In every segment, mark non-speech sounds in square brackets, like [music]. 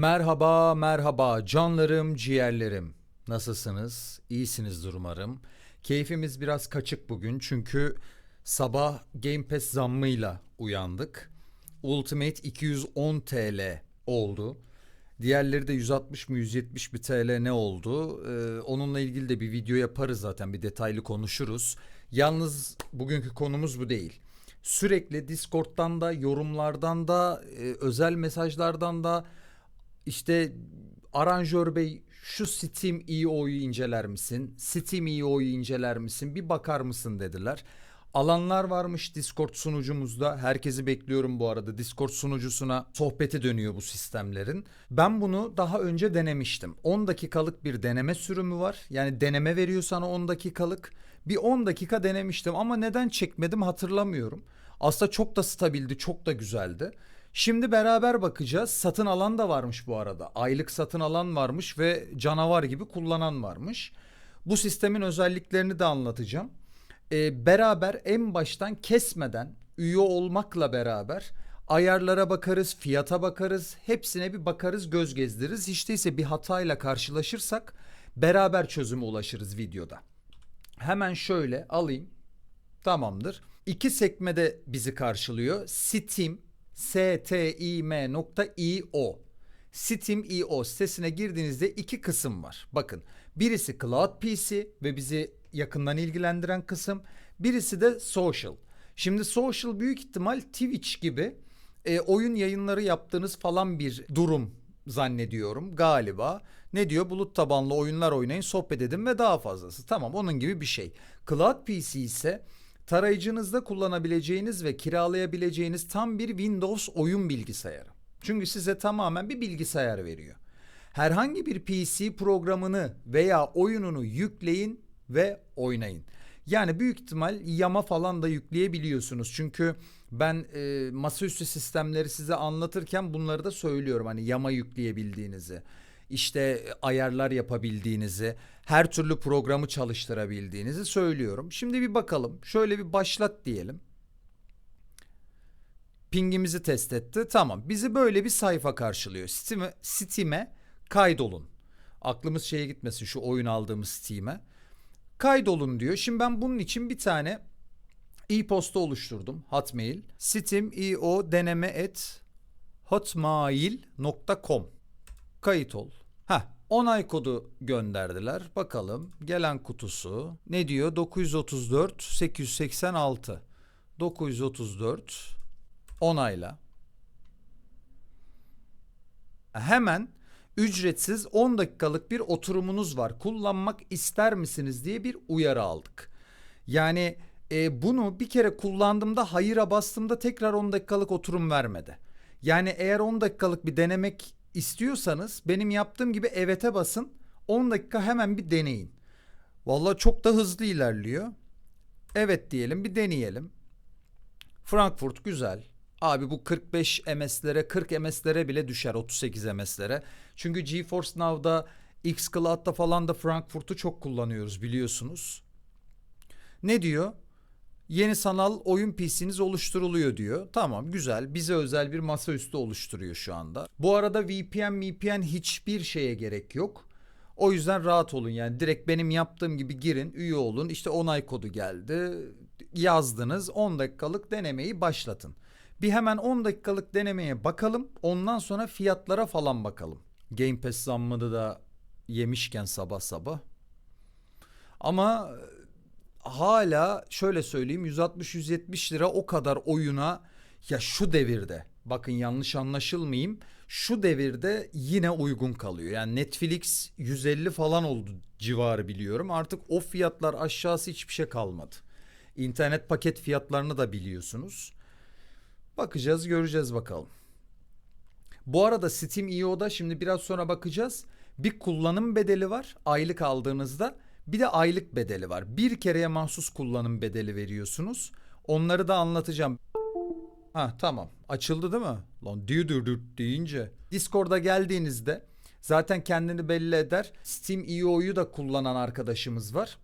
Merhaba, merhaba canlarım, ciğerlerim. Nasılsınız? İyisinizdir umarım. Keyfimiz biraz kaçık bugün çünkü sabah Game Pass zammıyla uyandık. Ultimate 210 TL oldu. Diğerleri de 160 mı 170 bir TL ne oldu? Ee, onunla ilgili de bir video yaparız zaten bir detaylı konuşuruz. Yalnız bugünkü konumuz bu değil. Sürekli Discord'dan da yorumlardan da e, özel mesajlardan da işte aranjör bey şu Steam EO'yu inceler misin? Steam EO'yu inceler misin? Bir bakar mısın dediler. Alanlar varmış Discord sunucumuzda. Herkesi bekliyorum bu arada. Discord sunucusuna sohbeti dönüyor bu sistemlerin. Ben bunu daha önce denemiştim. 10 dakikalık bir deneme sürümü var. Yani deneme veriyor sana 10 dakikalık. Bir 10 dakika denemiştim ama neden çekmedim hatırlamıyorum. Aslında çok da stabildi, çok da güzeldi. Şimdi beraber bakacağız. Satın alan da varmış bu arada. Aylık satın alan varmış ve canavar gibi kullanan varmış. Bu sistemin özelliklerini de anlatacağım. Ee, beraber en baştan kesmeden üye olmakla beraber ayarlara bakarız, fiyata bakarız, hepsine bir bakarız, göz gezdiririz. Hiç değilse bir hatayla karşılaşırsak beraber çözüme ulaşırız videoda. Hemen şöyle alayım. Tamamdır. İki sekmede bizi karşılıyor. Steam, steam.io. Steam.io sitesine girdiğinizde iki kısım var. Bakın birisi Cloud PC ve bizi yakından ilgilendiren kısım. Birisi de Social. Şimdi Social büyük ihtimal Twitch gibi e, oyun yayınları yaptığınız falan bir durum zannediyorum galiba. Ne diyor? Bulut tabanlı oyunlar oynayın, sohbet edin ve daha fazlası. Tamam onun gibi bir şey. Cloud PC ise tarayıcınızda kullanabileceğiniz ve kiralayabileceğiniz tam bir Windows oyun bilgisayarı. Çünkü size tamamen bir bilgisayar veriyor. Herhangi bir PC programını veya oyununu yükleyin ve oynayın. Yani büyük ihtimal yama falan da yükleyebiliyorsunuz. Çünkü ben e, masaüstü sistemleri size anlatırken bunları da söylüyorum. Hani yama yükleyebildiğinizi, işte ayarlar yapabildiğinizi, her türlü programı çalıştırabildiğinizi söylüyorum. Şimdi bir bakalım. Şöyle bir başlat diyelim. Pingimizi test etti. Tamam. Bizi böyle bir sayfa karşılıyor. Steam'e Steam'e kaydolun. Aklımız şeye gitmesin şu oyun aldığımız Steam'e. Kaydolun diyor. Şimdi ben bunun için bir tane e-posta oluşturdum. Hotmail. Steam.io deneme et hotmail.com Kayıt ol. Ha, onay kodu gönderdiler. Bakalım gelen kutusu ne diyor? 934 886 934 onayla. Hemen ücretsiz 10 dakikalık bir oturumunuz var. Kullanmak ister misiniz diye bir uyarı aldık. Yani e, bunu bir kere kullandığımda hayıra bastığımda tekrar 10 dakikalık oturum vermedi. Yani eğer 10 dakikalık bir denemek istiyorsanız benim yaptığım gibi evet'e basın. 10 dakika hemen bir deneyin. Vallahi çok da hızlı ilerliyor. Evet diyelim bir deneyelim. Frankfurt güzel. Abi bu 45 MS'lere 40 MS'lere bile düşer 38 MS'lere. Çünkü GeForce Now'da xCloud'da falan da Frankfurt'u çok kullanıyoruz biliyorsunuz. Ne diyor? Yeni sanal oyun PC'niz oluşturuluyor diyor. Tamam güzel. Bize özel bir masaüstü oluşturuyor şu anda. Bu arada VPN, VPN hiçbir şeye gerek yok. O yüzden rahat olun yani direkt benim yaptığım gibi girin, üye olun. İşte onay kodu geldi. Yazdınız. 10 dakikalık denemeyi başlatın. Bir hemen 10 dakikalık denemeye bakalım. Ondan sonra fiyatlara falan bakalım. Game Pass zammını da yemişken sabah sabah. Ama hala şöyle söyleyeyim 160-170 lira o kadar oyuna ya şu devirde bakın yanlış anlaşılmayayım şu devirde yine uygun kalıyor. Yani Netflix 150 falan oldu civarı biliyorum. Artık o fiyatlar aşağısı hiçbir şey kalmadı. İnternet paket fiyatlarını da biliyorsunuz. Bakacağız göreceğiz bakalım. Bu arada Steam EO'da şimdi biraz sonra bakacağız. Bir kullanım bedeli var aylık aldığınızda. Bir de aylık bedeli var. Bir kereye mahsus kullanım bedeli veriyorsunuz. Onları da anlatacağım. Ha tamam. Açıldı değil mi? Lan diyor deyince. Discord'a geldiğinizde zaten kendini belli eder. Steam EO'yu da kullanan arkadaşımız var.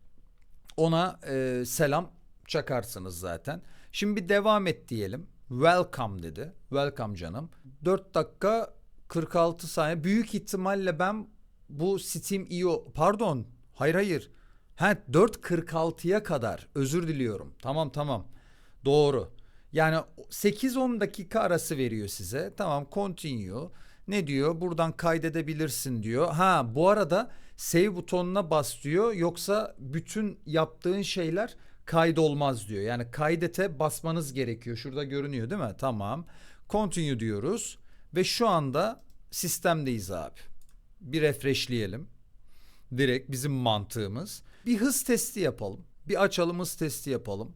Ona e, selam çakarsınız zaten. Şimdi bir devam et diyelim. Welcome dedi. Welcome canım. 4 dakika 46 saniye. Büyük ihtimalle ben bu Steam IO pardon. Hayır hayır. Ha 4.46'ya kadar. Özür diliyorum. Tamam tamam. Doğru. Yani 8-10 dakika arası veriyor size. Tamam continue. Ne diyor? Buradan kaydedebilirsin diyor. Ha bu arada save butonuna bas diyor. Yoksa bütün yaptığın şeyler kaydolmaz diyor. Yani kaydete basmanız gerekiyor. Şurada görünüyor değil mi? Tamam. Continue diyoruz. Ve şu anda sistemdeyiz abi. Bir refreshleyelim. Direkt bizim mantığımız. Bir hız testi yapalım. Bir açalım hız testi yapalım.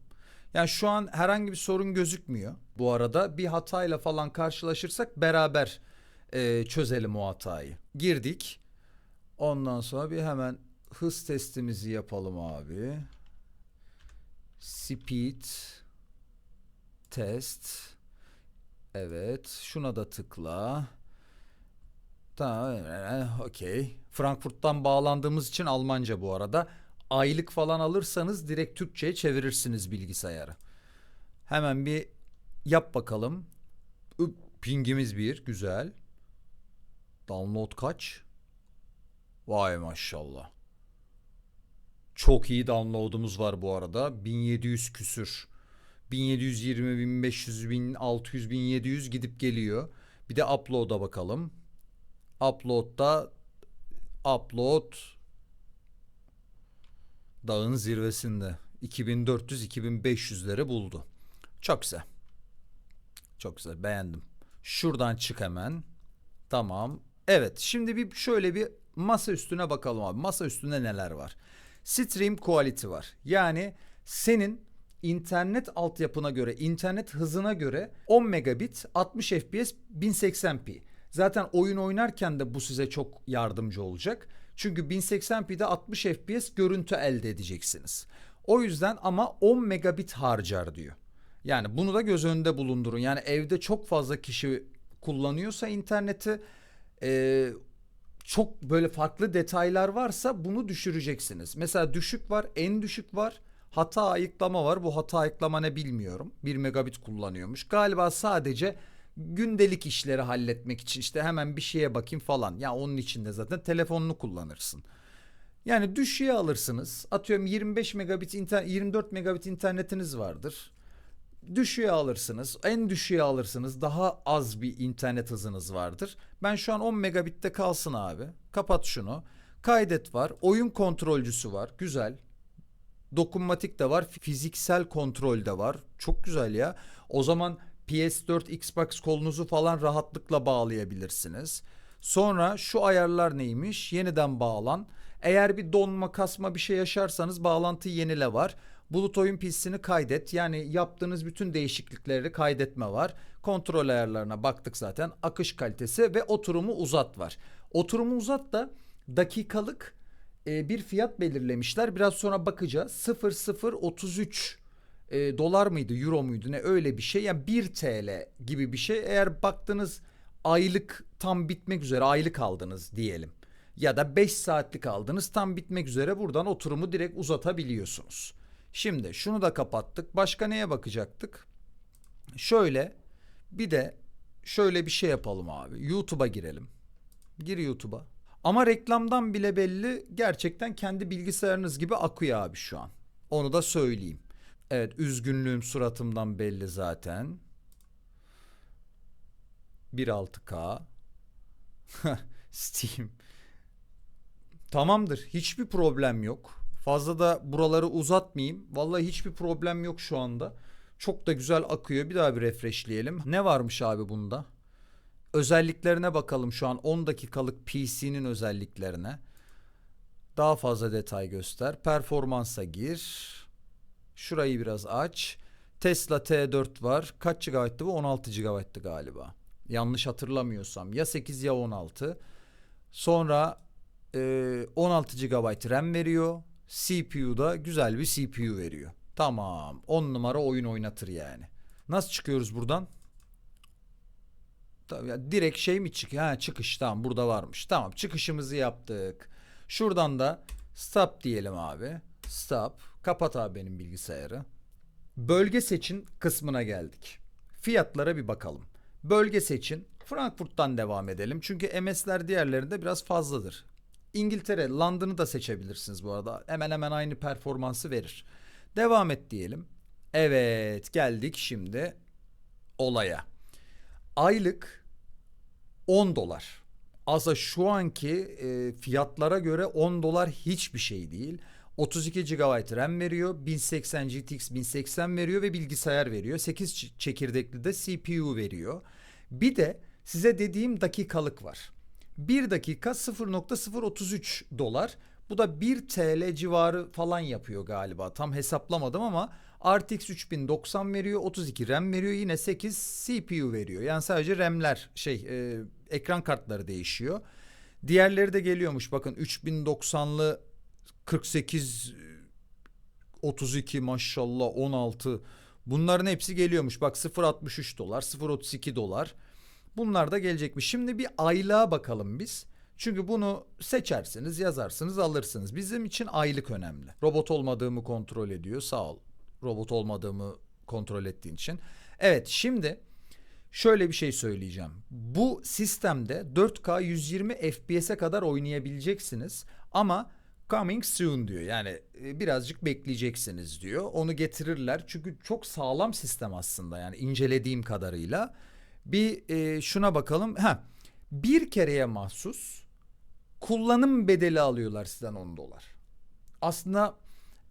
Yani şu an herhangi bir sorun gözükmüyor. Bu arada bir hatayla falan karşılaşırsak beraber e, çözelim o hatayı. Girdik. Ondan sonra bir hemen hız testimizi yapalım abi. Speed test. Evet. Şuna da tıkla. Tamam. Okey. Frankfurt'tan bağlandığımız için Almanca bu arada. Aylık falan alırsanız direkt Türkçe'ye çevirirsiniz bilgisayarı. Hemen bir yap bakalım. Üp, Pingimiz bir. Güzel. Download kaç? Vay maşallah. Çok iyi download'umuz var bu arada. 1700 küsür. 1720, 1500, 1600, 1700 gidip geliyor. Bir de upload'a bakalım. Upload'da upload dağın zirvesinde 2400-2500'leri buldu. Çok güzel. Çok güzel beğendim. Şuradan çık hemen. Tamam. Evet şimdi bir şöyle bir masa üstüne bakalım abi. Masa üstünde neler var? Stream quality var. Yani senin internet altyapına göre, internet hızına göre 10 megabit 60 FPS 1080p. Zaten oyun oynarken de bu size çok yardımcı olacak. Çünkü 1080p'de 60 FPS görüntü elde edeceksiniz. O yüzden ama 10 megabit harcar diyor. Yani bunu da göz önünde bulundurun. Yani evde çok fazla kişi kullanıyorsa interneti e, çok böyle farklı detaylar varsa bunu düşüreceksiniz. Mesela düşük var, en düşük var. Hata ayıklama var. Bu hata ayıklama ne bilmiyorum. 1 megabit kullanıyormuş. Galiba sadece gündelik işleri halletmek için işte hemen bir şeye bakayım falan. Ya onun için de zaten telefonunu kullanırsın. Yani düşüğe alırsınız. Atıyorum 25 megabit inter 24 megabit internetiniz vardır. Düşüğe alırsınız. En düşüğe alırsınız. Daha az bir internet hızınız vardır. Ben şu an 10 megabitte kalsın abi. Kapat şunu. Kaydet var. Oyun kontrolcüsü var. Güzel. Dokunmatik de var. Fiziksel kontrol de var. Çok güzel ya. O zaman PS4, Xbox kolunuzu falan rahatlıkla bağlayabilirsiniz. Sonra şu ayarlar neymiş? Yeniden bağlan. Eğer bir donma kasma bir şey yaşarsanız bağlantıyı yenile var. Bulut oyun pistini kaydet. Yani yaptığınız bütün değişiklikleri kaydetme var. Kontrol ayarlarına baktık zaten. Akış kalitesi ve oturumu uzat var. Oturumu uzat da dakikalık e, bir fiyat belirlemişler. Biraz sonra bakacağız. 0033 e, dolar mıydı, euro muydu ne öyle bir şey. Yani 1 TL gibi bir şey. Eğer baktınız aylık tam bitmek üzere aylık aldınız diyelim. Ya da 5 saatlik aldınız tam bitmek üzere buradan oturumu direkt uzatabiliyorsunuz. Şimdi şunu da kapattık. Başka neye bakacaktık? Şöyle bir de şöyle bir şey yapalım abi. YouTube'a girelim. Gir YouTube'a. Ama reklamdan bile belli gerçekten kendi bilgisayarınız gibi akıyor abi şu an. Onu da söyleyeyim. Evet üzgünlüğüm suratımdan belli zaten. 1.6K. [laughs] Steam. Tamamdır. Hiçbir problem yok. Fazla da buraları uzatmayayım. Vallahi hiçbir problem yok şu anda. Çok da güzel akıyor. Bir daha bir refreshleyelim. Ne varmış abi bunda? Özelliklerine bakalım şu an 10 dakikalık PC'nin özelliklerine. Daha fazla detay göster. Performansa gir. Şurayı biraz aç. Tesla T4 var. Kaç GB'tı bu? 16 GB'tı galiba. Yanlış hatırlamıyorsam. Ya 8 ya 16. Sonra e, 16 GB RAM veriyor. CPU'da güzel bir CPU veriyor. Tamam. 10 numara oyun oynatır yani. Nasıl çıkıyoruz buradan? Tabii direkt şey mi çıkıyor? Ha çıkış tamam burada varmış. Tamam çıkışımızı yaptık. Şuradan da stop diyelim abi. Stop. Kapat abi benim bilgisayarı. Bölge seçin kısmına geldik. Fiyatlara bir bakalım. Bölge seçin. Frankfurt'tan devam edelim. Çünkü MS'ler diğerlerinde biraz fazladır. İngiltere, London'ı da seçebilirsiniz bu arada. Hemen hemen aynı performansı verir. Devam et diyelim. Evet, geldik şimdi olaya. Aylık 10 dolar. Aslında şu anki e, fiyatlara göre 10 dolar hiçbir şey değil. 32 GB RAM veriyor, 1080 GTX 1080 veriyor ve bilgisayar veriyor. 8 ç- çekirdekli de CPU veriyor. Bir de size dediğim dakikalık var. 1 dakika 0.033 dolar. Bu da 1 TL civarı falan yapıyor galiba. Tam hesaplamadım ama RTX 3090 veriyor, 32 RAM veriyor, yine 8 CPU veriyor. Yani sadece RAM'ler şey e, ekran kartları değişiyor. Diğerleri de geliyormuş bakın 3090'lı 48 32 maşallah 16 bunların hepsi geliyormuş. Bak 0.63 dolar 0.32 dolar bunlar da gelecekmiş. Şimdi bir aylığa bakalım biz. Çünkü bunu seçersiniz, yazarsınız, alırsınız. Bizim için aylık önemli. Robot olmadığımı kontrol ediyor. Sağ ol. Robot olmadığımı kontrol ettiğin için. Evet, şimdi şöyle bir şey söyleyeceğim. Bu sistemde 4K 120 FPS'e kadar oynayabileceksiniz ama coming soon diyor. Yani e, birazcık bekleyeceksiniz diyor. Onu getirirler. Çünkü çok sağlam sistem aslında yani incelediğim kadarıyla. Bir e, şuna bakalım. Ha, bir kereye mahsus kullanım bedeli alıyorlar sizden 10 dolar. Aslında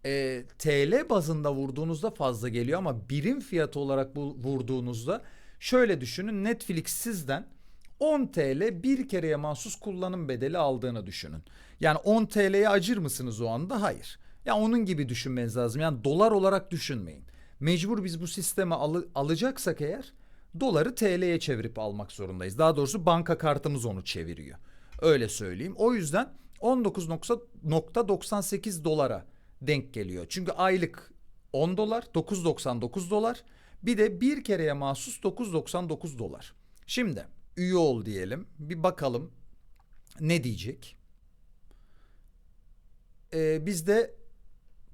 e, TL bazında vurduğunuzda fazla geliyor ama birim fiyatı olarak bu vurduğunuzda şöyle düşünün Netflix sizden 10 TL bir kereye mahsus kullanım bedeli aldığını düşünün. Yani 10 TL'ye acır mısınız o anda? Hayır. Ya onun gibi düşünmeniz lazım. Yani dolar olarak düşünmeyin. Mecbur biz bu sisteme alı- alacaksak eğer doları TL'ye çevirip almak zorundayız. Daha doğrusu banka kartımız onu çeviriyor. Öyle söyleyeyim. O yüzden 19.98 dolara denk geliyor. Çünkü aylık 10 dolar, 9.99 dolar. Bir de bir kereye mahsus 9.99 dolar. Şimdi üye ol diyelim. Bir bakalım ne diyecek. Ee, bizde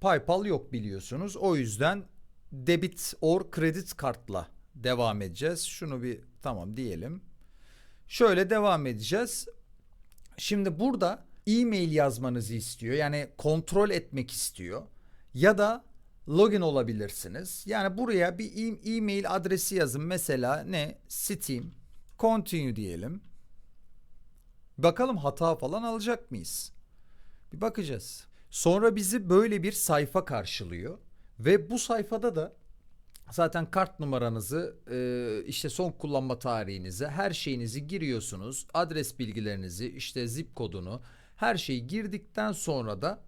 PayPal yok biliyorsunuz. O yüzden debit or kredi kartla devam edeceğiz. Şunu bir tamam diyelim. Şöyle devam edeceğiz. Şimdi burada e-mail yazmanızı istiyor. Yani kontrol etmek istiyor. Ya da login olabilirsiniz. Yani buraya bir e-mail adresi yazın. Mesela ne? Steam. Continue diyelim. Bakalım hata falan alacak mıyız? Bir bakacağız. Sonra bizi böyle bir sayfa karşılıyor. Ve bu sayfada da zaten kart numaranızı, e, işte son kullanma tarihinizi, her şeyinizi giriyorsunuz. Adres bilgilerinizi, işte zip kodunu, her şeyi girdikten sonra da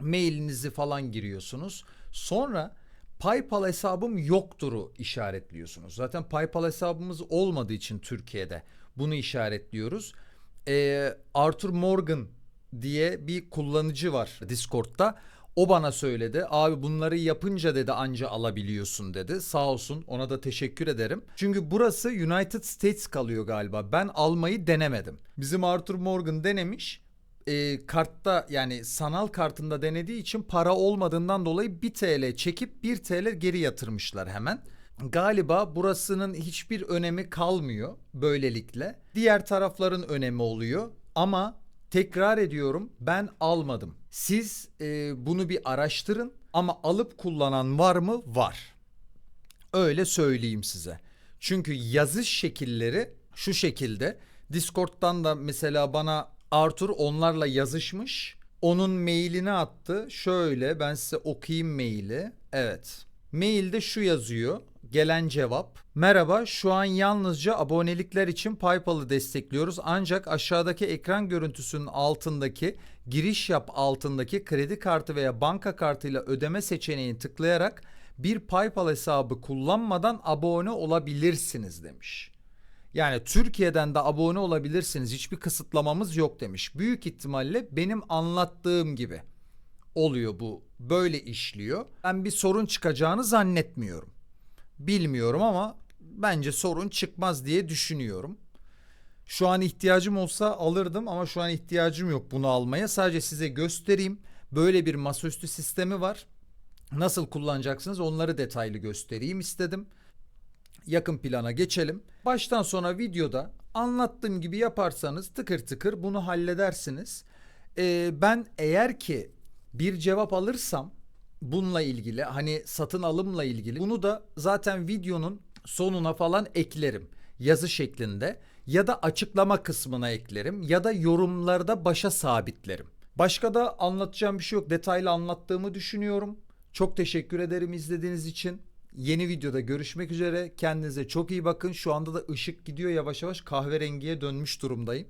mailinizi falan giriyorsunuz. Sonra PayPal hesabım yoktur'u işaretliyorsunuz. Zaten PayPal hesabımız olmadığı için Türkiye'de bunu işaretliyoruz. Ee, Arthur Morgan diye bir kullanıcı var Discord'da. O bana söyledi. Abi bunları yapınca dedi anca alabiliyorsun dedi. Sağ olsun ona da teşekkür ederim. Çünkü burası United States kalıyor galiba. Ben almayı denemedim. Bizim Arthur Morgan denemiş e, kartta yani sanal kartında denediği için para olmadığından dolayı 1 TL çekip 1 TL geri yatırmışlar hemen. Galiba burasının hiçbir önemi kalmıyor böylelikle. Diğer tarafların önemi oluyor ama tekrar ediyorum ben almadım. Siz e, bunu bir araştırın ama alıp kullanan var mı? Var. Öyle söyleyeyim size. Çünkü yazış şekilleri şu şekilde. Discord'dan da mesela bana Arthur onlarla yazışmış. Onun mailini attı. Şöyle ben size okuyayım maili. Evet. Mailde şu yazıyor. Gelen cevap. Merhaba şu an yalnızca abonelikler için PayPal'ı destekliyoruz. Ancak aşağıdaki ekran görüntüsünün altındaki giriş yap altındaki kredi kartı veya banka kartıyla ödeme seçeneğini tıklayarak bir PayPal hesabı kullanmadan abone olabilirsiniz demiş. Yani Türkiye'den de abone olabilirsiniz. Hiçbir kısıtlamamız yok demiş. Büyük ihtimalle benim anlattığım gibi oluyor bu. Böyle işliyor. Ben bir sorun çıkacağını zannetmiyorum. Bilmiyorum ama bence sorun çıkmaz diye düşünüyorum. Şu an ihtiyacım olsa alırdım ama şu an ihtiyacım yok bunu almaya. Sadece size göstereyim. Böyle bir masaüstü sistemi var. Nasıl kullanacaksınız onları detaylı göstereyim istedim. Yakın plana geçelim. Baştan sona videoda anlattığım gibi yaparsanız tıkır tıkır bunu halledersiniz. Ee, ben eğer ki bir cevap alırsam bununla ilgili hani satın alımla ilgili bunu da zaten videonun sonuna falan eklerim yazı şeklinde ya da açıklama kısmına eklerim ya da yorumlarda başa sabitlerim. Başka da anlatacağım bir şey yok. Detaylı anlattığımı düşünüyorum. Çok teşekkür ederim izlediğiniz için. Yeni videoda görüşmek üzere. Kendinize çok iyi bakın. Şu anda da ışık gidiyor yavaş yavaş kahverengiye dönmüş durumdayım.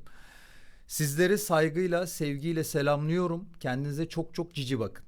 Sizleri saygıyla, sevgiyle selamlıyorum. Kendinize çok çok cici bakın.